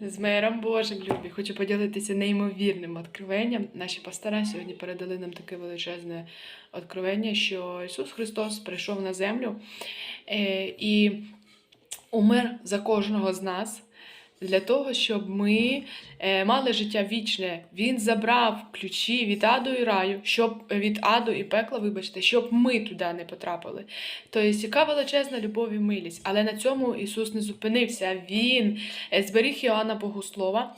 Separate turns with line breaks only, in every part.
З миром Божим, любі. Хочу поділитися неймовірним откровенням. Наші пастора сьогодні передали нам таке величезне откровення, що Ісус Христос прийшов на землю е, і умер за кожного з нас. Для того, щоб ми е, мали життя вічне, він забрав ключі від аду і раю, щоб від аду і пекла, вибачте, щоб ми туди не потрапили. Тобто, яка величезна любов і милість. Але на цьому Ісус не зупинився. Він е, зберіг Іоанна Богослова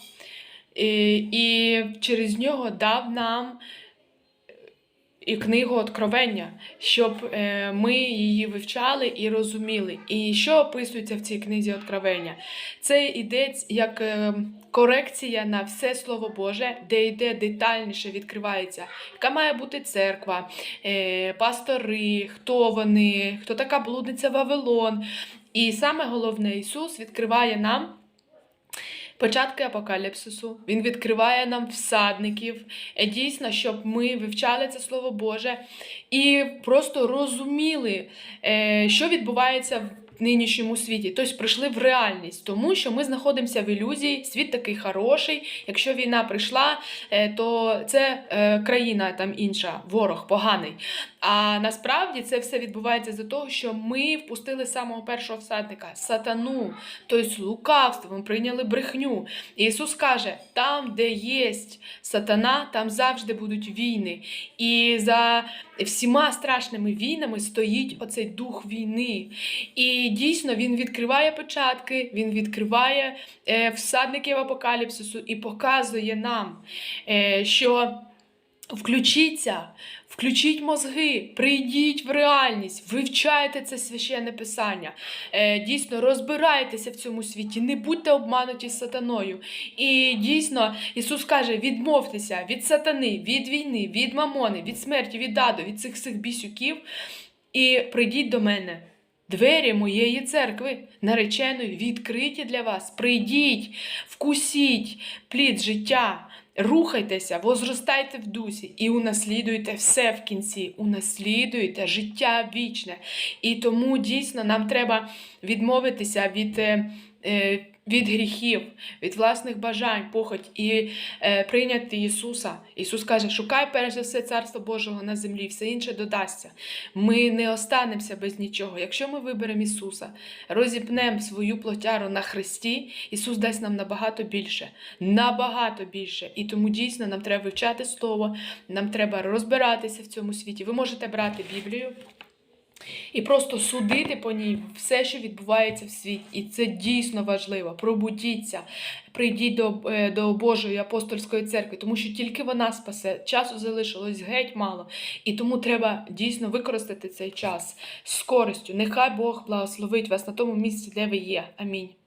і, і через нього дав нам і книгу Откровення, щоб е, ми її вивчали і розуміли. І що описується в цій книзі Откровення? Це йде як е, корекція на все Слово Боже, де йде детальніше відкривається, яка має бути церква, е, пастори, хто вони, хто така блудниця Вавилон. І саме головне, Ісус відкриває нам. Початки апокаліпсису, він відкриває нам всадників, е, дійсно, щоб ми вивчали це Слово Боже і просто розуміли, е, що відбувається в нинішньому світі. Тобто прийшли в реальність, тому що ми знаходимося в ілюзії, світ такий хороший. Якщо війна прийшла, е, то це е, країна там інша, ворог поганий. А насправді це все відбувається за того, що ми впустили самого першого всадника сатану, тобто лукавство, ми прийняли брехню. І Ісус каже: там, де є сатана, там завжди будуть війни. І за всіма страшними війнами стоїть оцей дух війни. І дійсно він відкриває початки, він відкриває е, всадників апокаліпсису і показує нам, е, що. Включіться, включіть мозги, прийдіть в реальність, вивчайте це священне писання. Е, дійсно, розбирайтеся в цьому світі, не будьте обмануті сатаною. І дійсно, Ісус каже: відмовтеся від сатани, від війни, від мамони, від смерті, від аду, від цих всіх бісюків, і прийдіть до мене. Двері моєї церкви, нареченої, відкриті для вас. Прийдіть, вкусіть плід життя. Рухайтеся, возростайте в дусі і унаслідуйте все в кінці, унаслідуйте життя вічне. І тому дійсно нам треба відмовитися від. Е, від гріхів, від власних бажань, похоть і е, прийняти Ісуса. Ісус каже: шукай перш за все Царство Божого на землі, все інше додасться. Ми не останемося без нічого. Якщо ми виберемо Ісуса, розіпнемо свою плотяру на Христі, Ісус дасть нам набагато більше, набагато більше. І тому дійсно нам треба вивчати Слово, нам треба розбиратися в цьому світі. Ви можете брати Біблію. І просто судити по ній все, що відбувається в світі. І це дійсно важливо. Пробудіться, прийдіть до, е, до Божої апостольської церкви, тому що тільки вона спасе. Часу залишилось геть мало. І тому треба дійсно використати цей час з користю. Нехай Бог благословить вас на тому місці, де ви є. Амінь.